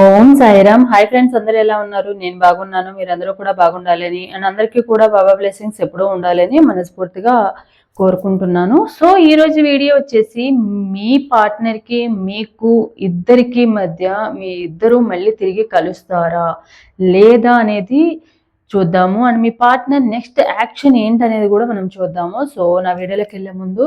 ఓం Sairam. Hi friends అందరు ఎలా ఉన్నారు? నేను బాగున్నాను మీరందరూ కూడా బాగుండాలని అండ్ అందరికీ కూడా బాబా బ్లెస్సింగ్స్ ఎప్పుడూ ఉండాలని మనస్ఫూర్తిగా కోరుకుంటున్నాను. సో ఈ రోజు వీడియో వచ్చేసి మీ పార్ట్నర్కి మీకు ఇద్దరికి మధ్య మీ ఇద్దరు మళ్ళీ తిరిగి కలుస్తారా లేదా అనేది చూద్దాము. అండ్ మీ పార్ట్నర్ నెక్స్ట్ యాక్షన్ ఏంటనేది కూడా మనం చూద్దాము. సో నా వీడియోలోకి వెళ్ళే ముందు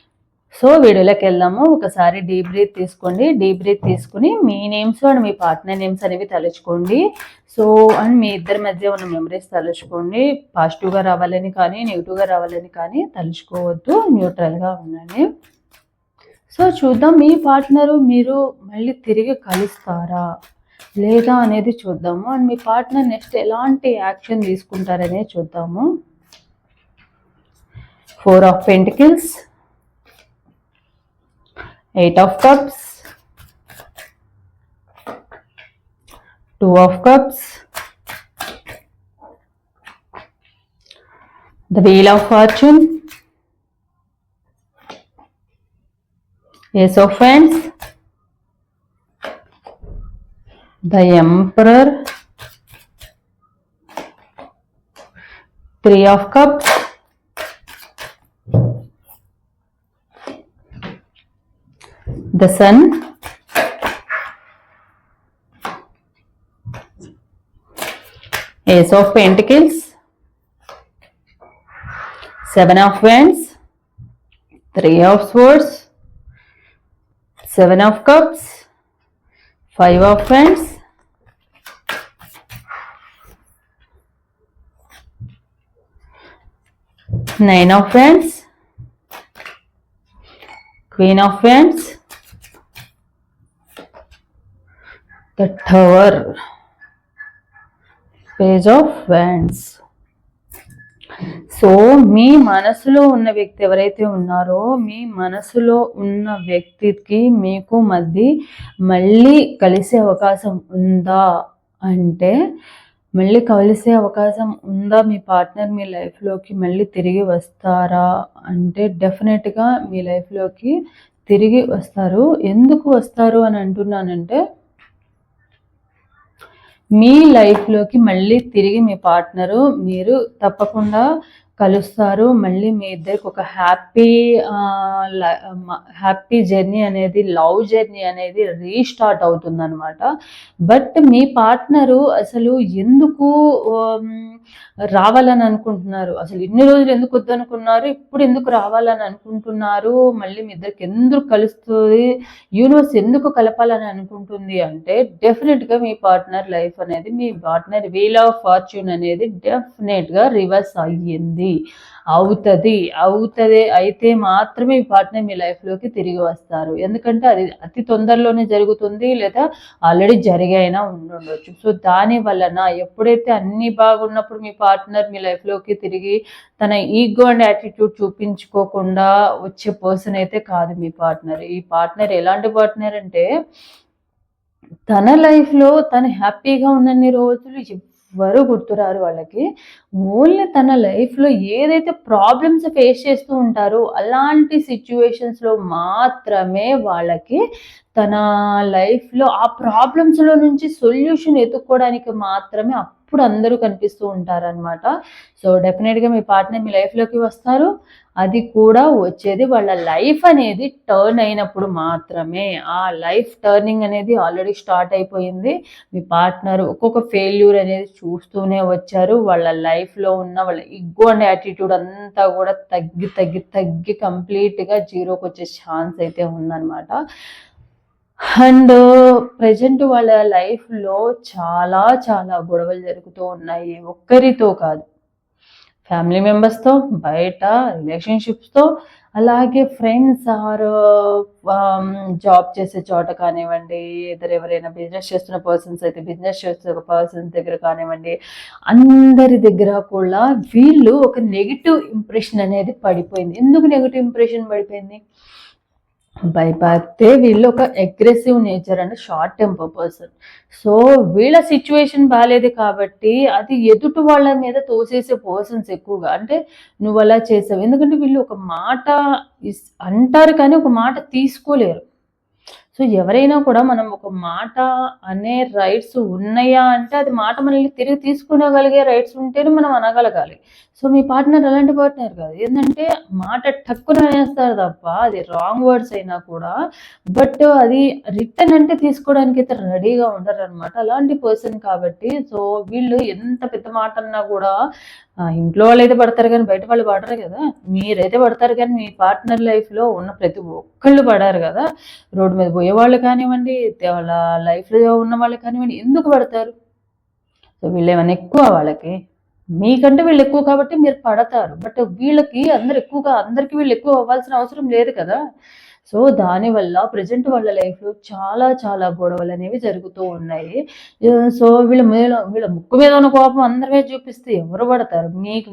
సో వీడియోలోకి వెళ్దాము. ఒకసారి డీప్ బ్రీత్ తీసుకోండి. డీప్ బ్రీత్ తీసుకుని మీ నేమ్స్ అండ్ మీ పార్ట్నర్ నేమ్స్ అనేవి తలుచుకోండి. సో అండ్ మీ ఇద్దరి మధ్య ఉన్న మెమరీస్ తలుచుకోండి. పాజిటివ్గా రావాలని కానీ నెగిటివ్గా రావాలని కానీ తలుచుకోవద్దు. న్యూట్రల్గా ఉండండి. సో చూద్దాం మీ పార్ట్నరు మీరు మళ్ళీ తిరిగి కలుస్తారా? లేదా అనేది చూద్దాము. అండ్ మీ పార్ట్నర్ నెక్స్ట్ ఎలాంటి యాక్షన్ తీసుకుంటారనేది చూద్దాము. Four of pentacles eight of cups. Two of cups. The wheel of fortune. Ace of wands. The emperor. Three of cups the sun. Ace of pentacles. Seven of wands. Three of swords. Seven of cups. Five of wands. Nine of wands. Queen of wands the tower page of wands so మీ మనసులో ఉన్న వ్యక్తి ఎవరైతే ఉన్నారో మీ మనసులో ఉన్న వ్యక్తికి మీకు మధ్య మళ్ళీ కలిసే అవకాశం ఉందా? అంటే మళ్ళీ కలిసే అవకాశం ఉందా? మీ పార్ట్నర్ మీ లైఫ్లోకి మళ్ళీ తిరిగి వస్తారా? అంటే డెఫినెట్గా మీ లైఫ్లోకి తిరిగి వస్తారు. ఎందుకు వస్తారు అని అంటున్నానంటే మీ లైఫ్లోకి మళ్ళీ తిరిగి మీ పార్ట్నరు మీరు తప్పకుండా కలుస్తారు. మళ్ళీ మీ ఇద్దరికి ఒక హ్యాపీ హ్యాపీ జర్నీ అనేది లవ్ జర్నీ అనేది రీస్టార్ట్ అవుతుందనమాట బట్ మీ పార్ట్నరు అసలు ఎందుకు రావాలని అనుకుంటున్నారు? అసలు ఇన్ని రోజులు ఎందుకు వద్దనుకున్నారు? ఇప్పుడు ఎందుకు రావాలని అనుకుంటున్నారు? మళ్ళీ మీ ఇద్దరికి ఎందుకు కలుస్తుంది? యూనివర్స్ ఎందుకు కలపాలని అనుకుంటుంది అంటే డెఫినెట్గా మీ పార్ట్నర్ లైఫ్ అనేది మీ పార్ట్నర్ వీల్ ఆఫ్ ఫార్చ్యూన్ అనేది డెఫినెట్గా రివర్స్ అయ్యింది. అవుతుంది. అవుతుంది అయితే మాత్రమే ఈ పార్ట్నర్ మీ లైఫ్లోకి తిరిగి వస్తారు. ఎందుకంటే అది అతి తొందరలోనే జరుగుతుంది లేదా ఆల్రెడీ జరిగైనా ఉండొచ్చు. సో దాని వలన ఎప్పుడైతే అన్ని బాగున్నప్పుడు మీ పార్ట్నర్ మీ లైఫ్లోకి తిరిగి తన ఈగో అండ్ యాటిట్యూడ్ చూపించుకోకుండా వచ్చే పర్సన్ అయితే కాదు మీ పార్ట్నర్ ఈ పార్ట్నర్ ఎలాంటి పార్ట్నర్ అంటే తన లైఫ్లో తను హ్యాపీగా ఉన్నన్ని రోజులు ఎవ్వరు గుర్తురారు వాళ్ళకి. ఓన్లీ తన లైఫ్లో ఏదైతే ప్రాబ్లమ్స్ ఫేస్ చేస్తూ ఉంటారో అలాంటి సిచ్యువేషన్స్లో మాత్రమే వాళ్ళకి తన లైఫ్లో ఆ ప్రాబ్లమ్స్లో నుంచి సొల్యూషన్ ఎత్తుక్కోవడానికి మాత్రమే అప్పుడు అందరూ కనిపిస్తూ ఉంటారనమాట సో డెఫినెట్గా మీ పార్ట్నర్ మీ లైఫ్లోకి వస్తారు. అది కూడా వచ్చేది వాళ్ళ లైఫ్ అనేది టర్న్ అయినప్పుడు మాత్రమే. ఆ లైఫ్ టర్నింగ్ అనేది ఆల్రెడీ స్టార్ట్ అయిపోయింది. మీ పార్ట్నర్ ఒక్కొక్క ఫెయిల్యూర్ అనేది చూస్తూనే వచ్చారు. వాళ్ళ లైఫ్లో ఉన్న వాళ్ళ ఇగ్గో అండ్ యాటిట్యూడ్ అంతా కూడా తగ్గి తగ్గి తగ్గి కంప్లీట్గా జీరోకి వచ్చే ఛాన్స్ అయితే ఉందన్నమాట. అండ్ ప్రజెంట్ వాళ్ళ లైఫ్లో చాలా చాలా గొడవలు జరుగుతూ ఉన్నాయి. ఒక్కరితో కాదు. ఫ్యామిలీ మెంబర్స్తో బయట రిలేషన్షిప్స్తో అలాగే ఫ్రెండ్స్ ఆర్ జాబ్ చేసే చోట కానివ్వండి ఇద్దరు ఎవరైనా బిజినెస్ చేస్తున్న పర్సన్స్ అయితే బిజినెస్ చేస్తున్న పర్సన్స్ దగ్గర కానివ్వండి అందరి దగ్గర కూడా వీళ్ళు ఒక నెగిటివ్ ఇంప్రెషన్ అనేది పడిపోయింది. ఎందుకు నెగిటివ్ ఇంప్రెషన్ పడిపోయింది? బై వీళ్ళు ఒక aggressive nature and short temper person so వీళ్ళ సిచ్యువేషన్ బాగాలేదు కాబట్టి అది ఎదుటి వాళ్ళ మీద తోసేసే పర్సన్స్ ఎక్కువగా. అంటే నువ్వు అలా చేసావు. ఎందుకంటే వీళ్ళు ఒక మాట ఇస్- అంటారు కానీ ఒక మాట తీసుకోలేరు. సో ఎవరైనా కూడా మనం ఒక మాట అనే రైట్స్ ఉన్నాయా అంటే అది మాట మనల్ని తిరిగి తీసుకునగలిగే రైట్స్ ఉంటేనే మనం అనగలగాలి. సో మీ పార్ట్నర్ అలాంటి పార్ట్నర్ కాదు. ఏంటంటే మాట టక్కున అనేస్తారు తప్ప అది రాంగ్ వర్డ్స్ అయినా కూడా బట్ అది రిటర్న్ అంటే తీసుకోవడానికి అయితే రెడీగా ఉండరు అనమాట అలాంటి పర్సన్ కాబట్టి సో వీళ్ళు ఎంత పెద్ద మాట అన్నా కూడా ఇంట్లో వాళ్ళు అయితే పడతారు కానీ బయట వాళ్ళు పడరు కదా. మీరైతే పడతారు కానీ మీ పార్ట్నర్ లైఫ్లో ఉన్న ప్రతి ఒక్కళ్ళు పడారు కదా. రోడ్డు మీద పోయే వాళ్ళు కానివ్వండి వాళ్ళ లైఫ్లో ఉన్న వాళ్ళు కానివ్వండి ఎందుకు పడతారు? సో వీళ్ళు ఏమైనా ఎక్కువ వాళ్ళకి మీకంటే వీళ్ళు ఎక్కువ కాబట్టి మీరు పడతారు. బట్ వీళ్ళకి అందరు ఎక్కువగా అందరికి వీళ్ళు ఎక్కువ అవ్వాల్సిన అవసరం లేదు కదా. సో దానివల్ల ప్రజెంట్ వాళ్ళ లైఫ్లో చాలా చాలా గొడవలు అనేవి జరుగుతూ ఉన్నాయి. సో వీళ్ళ మీద వీళ్ళ ముక్కు మీద ఉన్న కోపం అందరి చూపిస్తే ఎవరు పడతారు? మీకు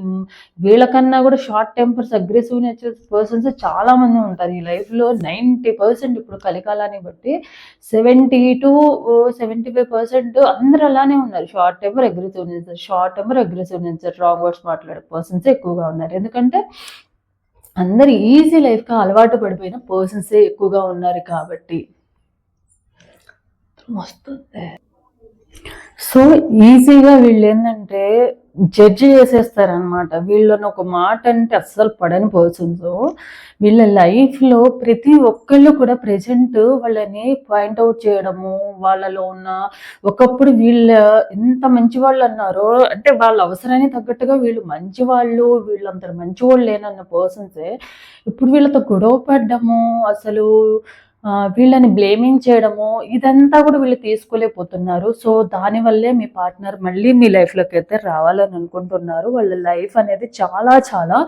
వీళ్ళకన్నా కూడా short tempers aggressive nature persons చాలా మంది ఉంటారు ఈ లైఫ్లో నైంటీ పర్సెంట్ ఇప్పుడు కలికాలాన్ని బట్టి seventy to seventy five percent అందరు అలానే ఉన్నారు. Short temper aggressive nature short temper aggressive nature wrong words మాట్లాడే పర్సన్స్ ఎక్కువగా ఉన్నారు. ఎందుకంటే అందరు ఈజీ లైఫ్కి అలవాటు పడిపోయిన పర్సన్సే ఎక్కువగా ఉన్నారు కాబట్టి. వస్తుంది సో ఈజీగా వీళ్ళు ఏంటంటే జడ్జి చేసేస్తారనమాట వీళ్ళని ఒక మాట అంటే అస్సలు పడని పర్సన్స్. వీళ్ళ లైఫ్లో ప్రతి ఒక్కళ్ళు కూడా ప్రజెంట్ వాళ్ళని పాయింట్అవుట్ చేయడము వాళ్ళలో ఉన్న ఒకప్పుడు వీళ్ళ ఎంత మంచి వాళ్ళు అన్నారో అంటే వాళ్ళ అవసరానికి తగ్గట్టుగా వీళ్ళు మంచి వాళ్ళు వీళ్ళంత మంచి వాళ్ళు లేనన్న పర్సన్సే. ఇప్పుడు వీళ్ళతో గొడవ పడ్డము అసలు వీళ్ళని బ్లేమింగ్ చేయడము ఇదంతా కూడా వీళ్ళు తీసుకోలేకపోతున్నారు. సో దానివల్లే మీ పార్ట్నర్ మళ్ళీ మీ లైఫ్లోకి అయితే రావాలని అనుకుంటున్నారు. వాళ్ళ లైఫ్ అనేది చాలా చాలా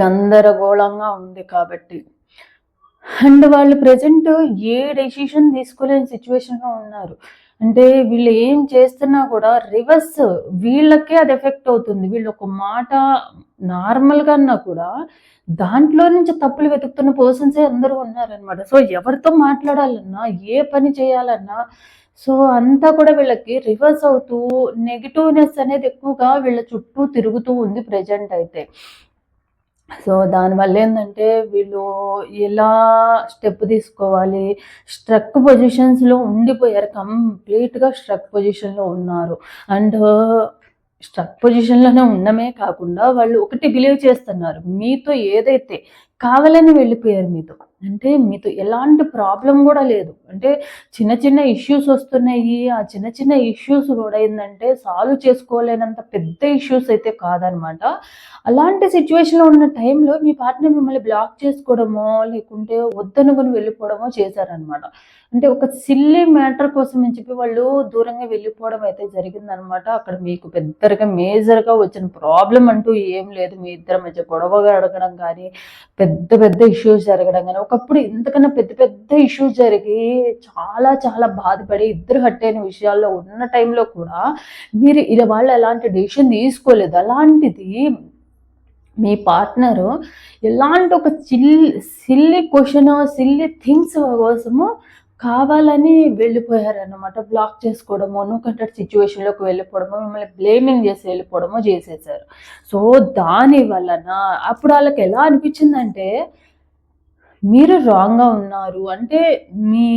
గందరగోళంగా ఉంది కాబట్టి. అండ్ వాళ్ళు ప్రజెంట్ ఏ డెసిషన్ తీసుకోలేని సిచ్యువేషన్లో ఉన్నారు. అంటే వీళ్ళు ఏం చేస్తున్నా కూడా రివర్స్ వీళ్ళకే అది ఎఫెక్ట్ అవుతుంది. వీళ్ళు ఒక మాట నార్మల్గా అన్నా కూడా దాంట్లో నుంచి తప్పులు వెతుకుతున్న పర్సన్సే అందరూ ఉన్నారనమాట సో ఎవరితో మాట్లాడాలన్నా ఏ పని చేయాలన్నా సో అంతా కూడా వీళ్ళకి రివర్స్ అవుతూ నెగిటివ్నెస్ అనేది ఎక్కువగా వీళ్ళ చుట్టూ తిరుగుతూ ఉంది ప్రజెంట్ అయితే. సో దానివల్ల ఏంటంటే వీళ్ళు ఎలా స్టెప్ తీసుకోవాలి? స్ట్రక్ పొజిషన్స్లో ఉండిపోయారు. కంప్లీట్గా స్ట్రక్ పొజిషన్లో ఉన్నారు. అండ్ స్ట్రక్ పొజిషన్లోనే ఉండమే కాకుండా వాళ్ళు ఒకటి బిలీవ్ చేస్తున్నారు. మీతో ఏదైతే కావాలని వెళ్ళిపోయారు మీతో. అంటే మీతో ఎలాంటి ప్రాబ్లం కూడా లేదు. అంటే చిన్న చిన్న ఇష్యూస్ వస్తున్నాయి. ఆ చిన్న చిన్న ఇష్యూస్ కూడా ఏంటంటే సాల్వ్ చేసుకోలేనంత పెద్ద ఇష్యూస్ అయితే కాదనమాట. అలాంటి సిచ్యువేషన్లో ఉన్న టైంలో మీ పార్ట్నర్ మిమ్మల్ని బ్లాక్ చేసుకోవడమో లేకుంటే వద్దనుకుని వెళ్ళిపోవడమో చేశారనమాట. అంటే ఒక సిల్లీ మ్యాటర్ కోసం అని చెప్పి వాళ్ళు దూరంగా వెళ్ళిపోవడం అయితే జరిగిందనమాట అక్కడ మీకు పెద్దగా మేజర్గా వచ్చిన ప్రాబ్లం అంటూ ఏం లేదు. మీ ఇద్దరి మధ్య గొడవగా అడగడం కానీ పెద్ద పెద్ద ఇష్యూస్ జరగడం కానీ ఒకప్పుడు ఇంతకన్నా పెద్ద పెద్ద ఇష్యూస్ జరిగి చాలా చాలా బాధపడి ఇద్దరు హట్ అయిన విషయాల్లో ఉన్న టైంలో కూడా మీరు ఇలా వాళ్ళు ఎలాంటి డెసిషన్ తీసుకోలేదు. అలాంటిది మీ పార్ట్నరు ఎలాంటి ఒక chilli silly question silly things కోసము కావాలని వెళ్ళిపోయారనమాట బ్లాక్ చేసుకోవడమో నువ్వు సిచ్యువేషన్లోకి వెళ్ళిపోవడమో మిమ్మల్ని బ్లేమింగ్ చేసి వెళ్ళిపోవడమో చేసేసారు. సో దాని వలన అప్పుడు వాళ్ళకి ఎలా అనిపించిందంటే మీరు రాంగ్గా ఉన్నారు. అంటే మీ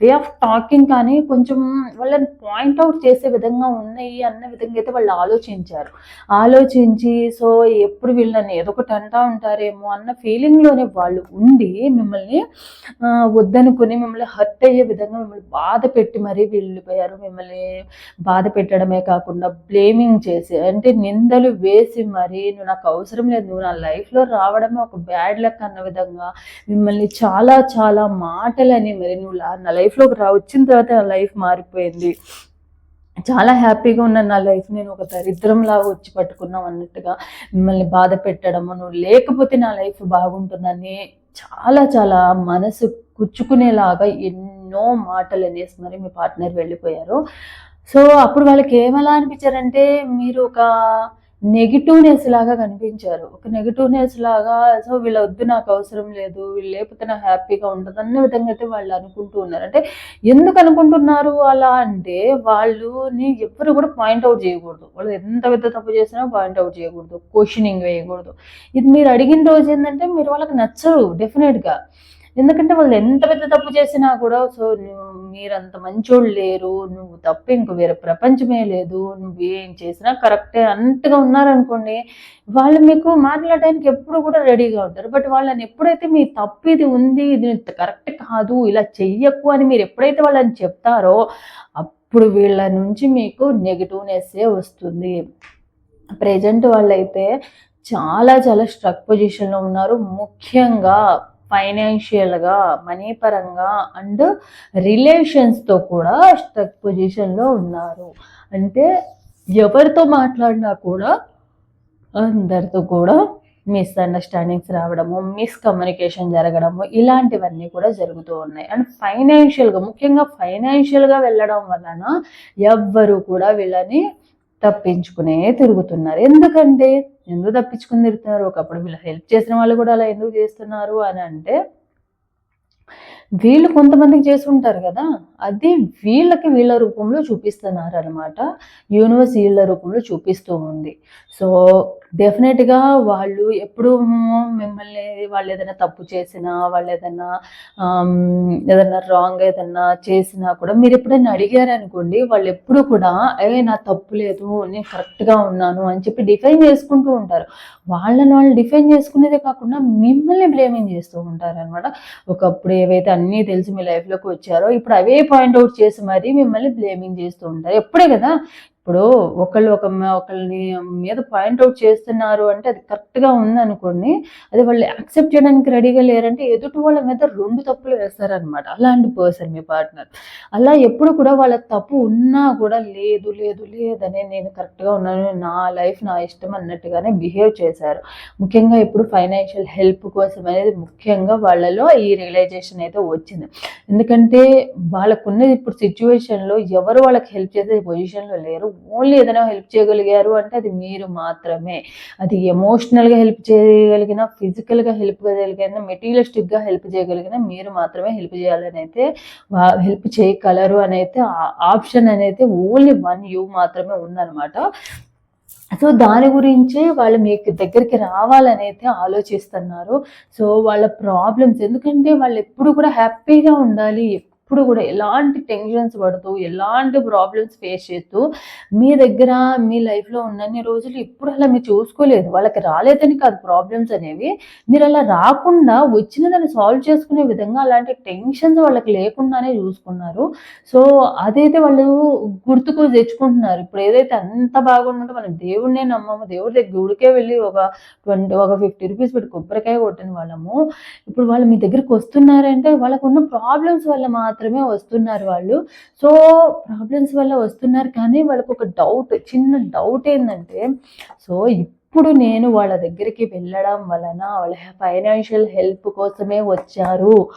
వే ఆఫ్ టాకింగ్ కానీ కొంచెం వాళ్ళని పాయింట్ అవుట్ చేసే విధంగా ఉన్నాయి అన్న విధంగా అయితే వాళ్ళు ఆలోచించారు. ఆలోచించి సో ఎప్పుడు వీళ్ళని ఏదో ఒకటి అంటా ఉంటారేమో అన్న ఫీలింగ్లోనే వాళ్ళు ఉండి మిమ్మల్ని వద్దనుకుని మిమ్మల్ని హర్ట్ అయ్యే విధంగా మిమ్మల్ని బాధ పెట్టి మరీ వెళ్ళిపోయారు. మిమ్మల్ని బాధ పెట్టడమే కాకుండా బ్లేమింగ్ చేసి అంటే నిందలు వేసి మరీ నువ్వు నాకు అవసరం లేదు నువ్వు నా లైఫ్లో రావడమే ఒక బ్యాడ్ లక్ అన్న విధంగా మిమ్మల్ని చాలా చాలా మాటలని మరి నువ్వు లా- లైఫ్ లైఫ్లోకి రా వచ్చిన తర్వాత నా లైఫ్ మారిపోయింది. చాలా హ్యాపీగా ఉన్నాను నా లైఫ్ నేను ఒక దరిద్రంలాగా వచ్చి పట్టుకున్నాం అన్నట్టుగా. మిమ్మల్ని బాధ పెట్టడము నువ్వు లేకపోతే నా లైఫ్ బాగుంటుందని చాలా చాలా మనసు గుచ్చుకునేలాగా ఎన్నో మాటలు అనేసి మరి మీ పార్ట్నర్ వెళ్ళిపోయారు. సో అప్పుడు వాళ్ళకి ఏమలా అనిపించారంటే మీరు ఒక నెగిటివ్నెస్ లాగా కనిపించారు. ఒక నెగిటివ్నెస్ లాగా సో వీళ్ళ వద్దు నాకు అవసరం లేదు వీళ్ళు లేకపోతే నాకు హ్యాపీగా ఉంటుంది అన్న విధంగా అయితే వాళ్ళు అనుకుంటూ ఉన్నారు. అంటే ఎందుకు అనుకుంటున్నారు అలా అంటే వాళ్ళుని ఎవరు కూడా పాయింట్ అవుట్ చేయకూడదు. వాళ్ళు ఎంత పెద్ద తప్పు చేసినా పాయింట్ అవుట్ చేయకూడదు క్వశ్చనింగ్ వేయకూడదు. ఇది మీరు అడిగిన రోజు ఏంటంటే మీరు వాళ్ళకి నచ్చరు డెఫినెట్గా. ఎందుకంటే వాళ్ళు ఎంత పెద్ద తప్పు చేసినా కూడా సో నువ్వు మీరంత మంచోళ్ళు లేరు నువ్వు తప్ప ఇంక వేరే ప్రపంచమే లేదు నువ్వు ఏం చేసినా కరెక్టే అన్నట్టుగా ఉన్నారనుకోండి వాళ్ళు మీకు మాట్లాడడానికి ఎప్పుడు కూడా రెడీగా ఉంటారు. బట్ వాళ్ళని ఎప్పుడైతే మీ తప్పు ఇది ఉంది ఇది కరెక్ట్ కాదు ఇలా చెయ్యకు అని మీరు ఎప్పుడైతే వాళ్ళని చెప్తారో అప్పుడు వీళ్ళ నుంచి మీకు నెగిటివ్నెస్సే వస్తుంది. ప్రజెంట్ వాళ్ళైతే చాలా చాలా స్ట్రక్ పొజిషన్లో ఉన్నారు. ముఖ్యంగా ఫైనాన్షియల్గా మనీ పరంగా అండ్ రిలేషన్స్తో కూడా స్టక్ పొజిషన్లో ఉన్నారు. అంటే ఎవరితో మాట్లాడినా కూడా అందరితో కూడా మిస్అండర్స్టాండింగ్స్ రావడము మిస్కమ్యూనికేషన్ జరగడము ఇలాంటివన్నీ కూడా జరుగుతూ ఉన్నాయి. అండ్ ఫైనాన్షియల్గా ముఖ్యంగా ఫైనాన్షియల్గా వెళ్ళడం వలన ఎవ్వరు కూడా వీళ్ళని తప్పించుకునే తిరుగుతున్నారు. ఎందుకంటే ఎందుకు తప్పించుకుని తిరుగుతున్నారు? ఒకప్పుడు వీళ్ళు హెల్ప్ చేసిన వాళ్ళు కూడా అలా ఎందుకు చేస్తున్నారు అని అంటే వీళ్ళు కొంతమందికి చేసి ఉంటారు కదా అది వీళ్ళకి వీళ్ళ రూపంలో చూపిస్తున్నారు అనమాట యూనివర్స్ వీళ్ళ రూపంలో చూపిస్తూ ఉంది. సో డెఫినెట్గా వాళ్ళు ఎప్పుడు మిమ్మల్ని వాళ్ళు ఏదైనా తప్పు చేసినా వాళ్ళు ఏదైనా ఏదైనా రాంగ్ ఏదైనా చేసినా కూడా మీరు ఎప్పుడైనా అడిగారనుకోండి వాళ్ళు ఎప్పుడు కూడా ఏ నా తప్పు లేదు నేను కరెక్ట్గా ఉన్నాను అని చెప్పి డిఫైన్ చేసుకుంటూ ఉంటారు. వాళ్ళని వాళ్ళు డిఫైన్ చేసుకునేదే కాకుండా మిమ్మల్ని బ్లేమింగ్ చేస్తూ ఉంటారు అనమాట ఒకప్పుడు ఏవైతే అన్నీ తెలిసి మీ లైఫ్లోకి వచ్చారో ఇప్పుడు అవే పాయింట్ అవుట్ చేసి మరీ మిమ్మల్ని బ్లేమింగ్ చేస్తూ ఉంటారు. ఎప్పుడే కదా ఇప్పుడు ఒకళ్ళు ఒక ఒకళ్ళని మీద పాయింట్ అవుట్ చేస్తున్నారు అంటే అది కరెక్ట్గా ఉందనుకోండి అది వాళ్ళు యాక్సెప్ట్ చేయడానికి రెడీగా లేరంటే ఎదుటి వాళ్ళ మీద రెండు తప్పులు వేస్తారనమాట అలాంటి పర్సన్ మీ పార్ట్నర్ అలా ఎప్పుడు కూడా వాళ్ళ తప్పు ఉన్నా కూడా లేదు లేదు లేదని నేను కరెక్ట్గా ఉన్నాను నా లైఫ్ నా ఇష్టం అన్నట్టుగానే బిహేవ్ చేశారు. ముఖ్యంగా ఇప్పుడు ఫైనాన్షియల్ హెల్ప్ కోసం అనేది ముఖ్యంగా వాళ్ళలో ఈ రియలైజేషన్ అయితే వచ్చింది. ఎందుకంటే వాళ్ళకున్నది ఇప్పుడు సిచ్యువేషన్లో ఎవరు వాళ్ళకి హెల్ప్ చేసే పొజిషన్లో లేరు ఓన్లీ ఏదైనా హెల్ప్ చేయగలిగారు అంటే అది మీరు మాత్రమే. అది ఎమోషనల్గా హెల్ప్ చేయగలిగిన ఫిజికల్గా హెల్ప్ చేయగలిగిన మెటీరియలిస్టిక్గా హెల్ప్ చేయగలిగిన మీరు మాత్రమే హెల్ప్ చేయాలని అయితే హెల్ప్ చేయగలరు అని అయితే ఆప్షన్ అనేది ఓన్లీ వన్ యూ మాత్రమే ఉందన్నమాట. సో దాని గురించే వాళ్ళు మీకు దగ్గరికి రావాలని అయితే ఆలోచిస్తున్నారు. సో వాళ్ళ ప్రాబ్లమ్స్ ఎందుకంటే వాళ్ళు ఎప్పుడు కూడా హ్యాపీగా ఉండాలి ఎప్పుడు కూడా ఎలాంటి టెన్షన్స్ పడుతూ ఎలాంటి ప్రాబ్లమ్స్ ఫేస్ చేస్తూ మీ దగ్గర మీ లైఫ్లో ఉన్నన్ని రోజులు ఇప్పుడు అలా మీరు చూసుకోలేదు. వాళ్ళకి రాలేదని కాదు ప్రాబ్లమ్స్ అనేవి. మీరు అలా రాకుండా వచ్చిన దాన్ని సాల్వ్ చేసుకునే విధంగా అలాంటి టెన్షన్స్ వాళ్ళకి లేకుండానే చూసుకున్నారు. సో అదైతే వాళ్ళు గుర్తుకు తెచ్చుకుంటున్నారు. ఇప్పుడు ఏదైతే అంత బాగుంటుందో మనం దేవుడినే నమ్మము. దేవుడి దగ్గర గుడికే వెళ్ళి ఒక ట్వంటీ ఒక ఫిఫ్టీ రూపీస్ పెట్టి కొబ్బరికాయ కొట్టిన వాళ్ళము. ఇప్పుడు వాళ్ళు మీ దగ్గరికి వస్తున్నారంటే వాళ్ళకున్న ప్రాబ్లమ్స్ వల్ల మాత్రమే వస్తున్నారు వాళ్ళు. సో ప్రాబ్లమ్స్ వల్ల వస్తున్నారు. కానీ వాళ్ళకు ఒక డౌట్ చిన్న డౌట్ ఏంటంటే సో ఇప్పుడు నేను వాళ్ళ దగ్గరికి వెళ్ళడం వలన వాళ్ళ ఫైనాన్షియల్ హెల్ప్ కోసమే వచ్చారు.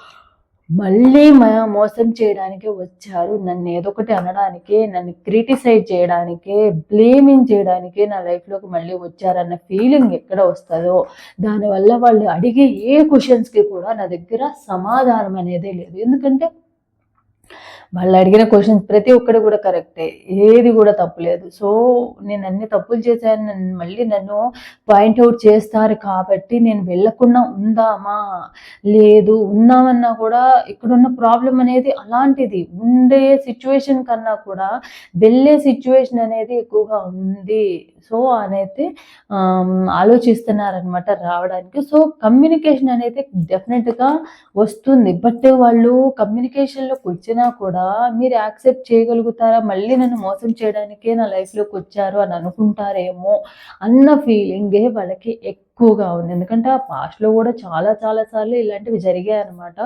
మళ్ళీ మ- మోసం చేయడానికి వచ్చారు. నన్ను ఏదో ఒకటి అనడానికి నన్ను క్రిటిసైజ్ చేయడానికి బ్లేమింగ్ చేయడానికి నా లైఫ్లోకి మళ్ళీ వచ్చారన్న ఫీలింగ్ ఎక్కడ వస్తుందో దానివల్ల వాళ్ళు అడిగే ఏ క్వశ్చన్స్కి కూడా నా దగ్గర సమాధానం అనేదే లేదు. ఎందుకంటే వాళ్ళు అడిగిన క్వశ్చన్స్ ప్రతి ఒక్కటి కూడా కరెక్టే ఏది కూడా తప్పులేదు సో నేను అన్ని తప్పులు చేశాను. నన్ను మళ్ళీ నన్ను పాయింట్అవుట్ చేస్తారు కాబట్టి నేను వెళ్ళకుండా ఉందామా? లేదు ఉన్నామన్నా కూడా ఇక్కడున్న ప్రాబ్లం అనేది అలాంటిది. ఉండే సిచ్యువేషన్ కన్నా కూడా వెళ్ళే సిచ్యువేషన్ అనేది ఎక్కువగా ఉంది. సో అనైతే ఆలోచిస్తున్నారనమాట రావడానికి. సో కమ్యూనికేషన్ అనేది డెఫినెట్గా వస్తుంది. బట్ వాళ్ళు కమ్యూనికేషన్లోకి వచ్చినా కూడా మీరు యాక్సెప్ట్ చేయగలుగుతారా? మళ్ళీ నన్ను మోసం చేయడానికే నా లైఫ్లోకి వచ్చారు అని అనుకుంటారేమో అన్న ఫీలింగే వాళ్ళకి ఎక్కువగా ఉంది. ఎందుకంటే ఆ పాస్ట్లో కూడా చాలా చాలా సార్లు ఇలాంటివి జరిగాయి అనమాట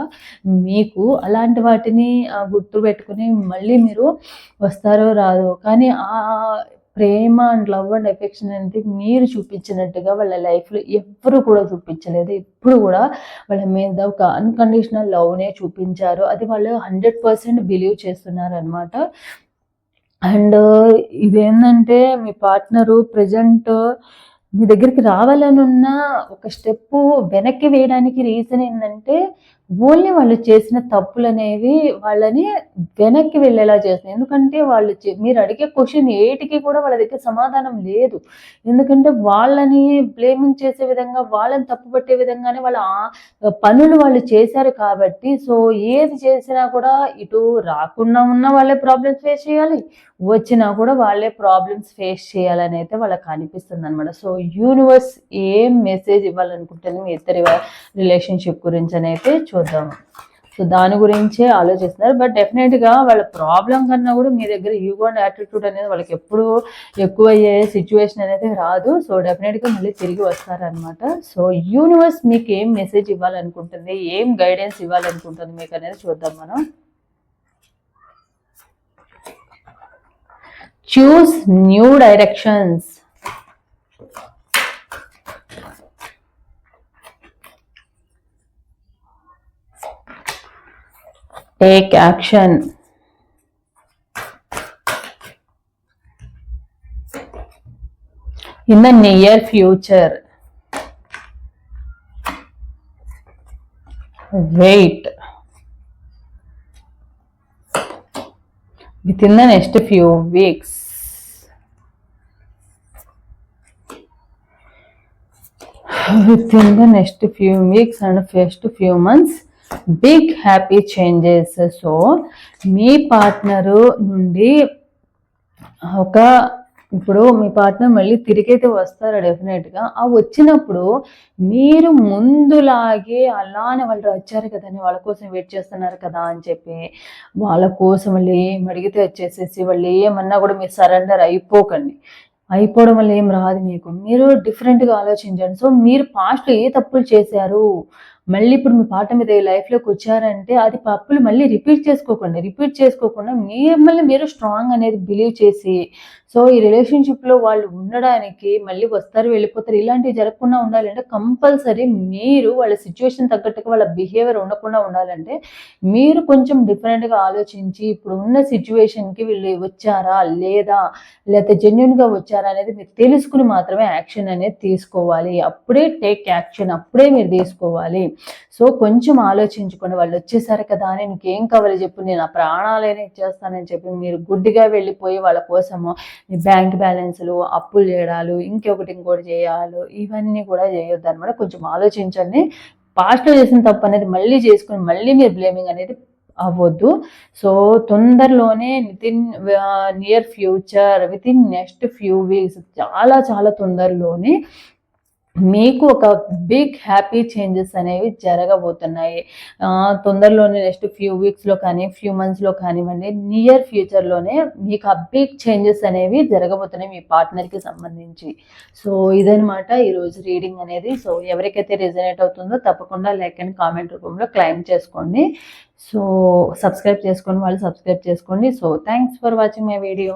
మీకు అలాంటి వాటిని ఆ, గుర్తు పెట్టుకుని మళ్ళీ మీరు వస్తారో రాదో. కానీ ఆ ప్రేమ అండ్ లవ్ అండ్ ఎఫెక్షన్ అనేది మీరు చూపించినట్టుగా వాళ్ళ లైఫ్లో ఎవ్వరు కూడా చూపించలేదు. ఎప్పుడు కూడా వాళ్ళ మీద ఒక అన్కండిషనల్ లవ్నే చూపించారు. అది వాళ్ళు హండ్రెడ్ పర్సెంట్ బిలీవ్ చేస్తున్నారు అనమాట అండ్ ఇదేంటంటే మీ పార్ట్నరు ప్రజెంట్ మీ దగ్గరికి రావాలని ఉన్న ఒక స్టెప్ వెనక్కి వేయడానికి రీజన్ ఏంటంటే ఓన్లీ వాళ్ళు చేసిన తప్పులు అనేవి వాళ్ళని వెనక్కి వెళ్ళేలా చేస్తున్నాయి. ఎందుకంటే వాళ్ళు మీరు అడిగే క్వశ్చన్ ఏటికి కూడా వాళ్ళ దగ్గర సమాధానం లేదు. ఎందుకంటే వాళ్ళని బ్లేమింగ్ చేసే విధంగా వాళ్ళని తప్పు పట్టే విధంగానే వాళ్ళ పనులు వాళ్ళు చేశారు కాబట్టి సో ఏది చేసినా కూడా ఇటు రాకుండా ఉన్న వాళ్ళే ప్రాబ్లమ్స్ ఫేస్ చేయాలి. వచ్చినా కూడా వాళ్ళే ప్రాబ్లమ్స్ ఫేస్ చేయాలని అయితే వాళ్ళకి అనిపిస్తుంది అనమాట సో యూనివర్స్ ఏం మెసేజ్ ఇవ్వాలనుకుంటుంది మీ ఇద్దరి రిలేషన్షిప్ గురించి అని అయితే చూద్దాం. సో దాని గురించే ఆలోచిస్తున్నారు. బట్ డెఫినెట్గా వాళ్ళ ప్రాబ్లం కన్నా కూడా మీ దగ్గర యూగో అండ్ యాటిట్యూడ్ అనేది వాళ్ళకి ఎప్పుడు ఎక్కువ అయ్యే సిచ్యువేషన్ అనేది రాదు. సో డెఫినెట్గా మళ్ళీ తిరిగి వస్తారనమాట సో యూనివర్స్ మీకు ఏం మెసేజ్ ఇవ్వాలనుకుంటుంది? ఏం గైడెన్స్ ఇవ్వాలనుకుంటుంది మీకు అనేది చూద్దాం మనం. Choose new directions take action. In the near future. Wait. Within the next few weeks. Within the next few weeks and first few months, big happy changes so me partner నుండి ఒక ఇప్పుడు మీ partner మళ్ళీ తిరిగైతే వస్తారు డెఫినెట్గా ఆ వచ్చినప్పుడు మీరు ముందులాగే అలానే వాళ్ళు వచ్చారు కదని వాళ్ళ కోసం వెయిట్ చేస్తున్నారు కదా అని చెప్పి వాళ్ళ కోసం వాళ్ళు ఏం అడిగితే వచ్చేసేసి వాళ్ళు ఏమన్నా కూడా మీరు సరెండర్ అయిపోకండి. అయిపోవడం వల్ల ఏం రాదు మీకు. మీరు డిఫరెంట్గా ఆలోచించండి. సో మీరు పాస్ట్లో ఏ తప్పులు చేశారు? మళ్ళీ ఇప్పుడు మీ పాట మీద లైఫ్లోకి వచ్చారంటే అది తప్పులు మళ్ళీ రిపీట్ చేసుకోకండి. రిపీట్ చేసుకోకుండా మిమ్మల్ని మీరు స్ట్రాంగ్ అనేది బిలీవ్ చేసి సో ఈ రిలేషన్షిప్లో వాళ్ళు ఉండడానికి మళ్ళీ వస్తారు వెళ్ళిపోతారు ఇలాంటివి జరగకుండా ఉండాలంటే కంపల్సరీ మీరు వాళ్ళ సిచ్యువేషన్ తగ్గట్టుగా వాళ్ళ బిహేవియర్ ఉండకుండా ఉండాలంటే మీరు కొంచెం డిఫరెంట్గా ఆలోచించి ఇప్పుడు ఉన్న సిచ్యువేషన్కి వీళ్ళు వచ్చారా లేదా లేకపోతే జెన్యున్గా వచ్చారా అనేది మీరు తెలుసుకుని మాత్రమే యాక్షన్ అనేది తీసుకోవాలి. అప్పుడే టేక్ యాక్షన్ అప్పుడే మీరు తీసుకోవాలి. సో కొంచెం ఆలోచించుకోండి వాళ్ళు వచ్చేసారు కదా అని నీకేం కావాలి చెప్పు నేను ఆ ప్రాణాలైనా ఇచ్చేస్తానని చెప్పి మీరు గుడ్డిగా వెళ్ళిపోయి వాళ్ళ కోసము మీ బ్యాంక్ బ్యాలెన్స్లు అప్పులు చేయడాలు ఇంకొకటి ఇంకోటి చేయాలి ఇవన్నీ కూడా చేయొద్దు అనమాట. కొంచెం ఆలోచించండి. పాస్ట్లో చేసిన తప్పు అనేది మళ్ళీ చేసుకుని మళ్ళీ మీరు బ్లేమింగ్ అనేది అవ్వద్దు. సో తొందరలోనే within near future within next few weeks చాలా చాలా తొందరలోనే మీకు ఒక బిగ్ హ్యాపీ చేంజెస్ అనేవి జరగబోతున్నాయి. తొందరలోనే నెక్స్ట్ ఫ్యూ వీక్స్లో కానీ ఫ్యూ మంత్స్లో కానివ్వండి నియర్ ఫ్యూచర్లోనే మీకు ఆ బిగ్ చేంజెస్ అనేవి జరగబోతున్నాయి మీ పార్ట్నర్కి సంబంధించి. సో ఇదనమాట ఈరోజు రీడింగ్ అనేది. సో ఎవరికైతే రిజనేట్ అవుతుందో తప్పకుండా లైక్ అండ్ కామెంట్ రూపంలో క్లైమ్ చేసుకోండి. సో సబ్స్క్రైబ్ చేసుకొని వాళ్ళు సబ్స్క్రైబ్ చేసుకోండి. So thanks for watching my video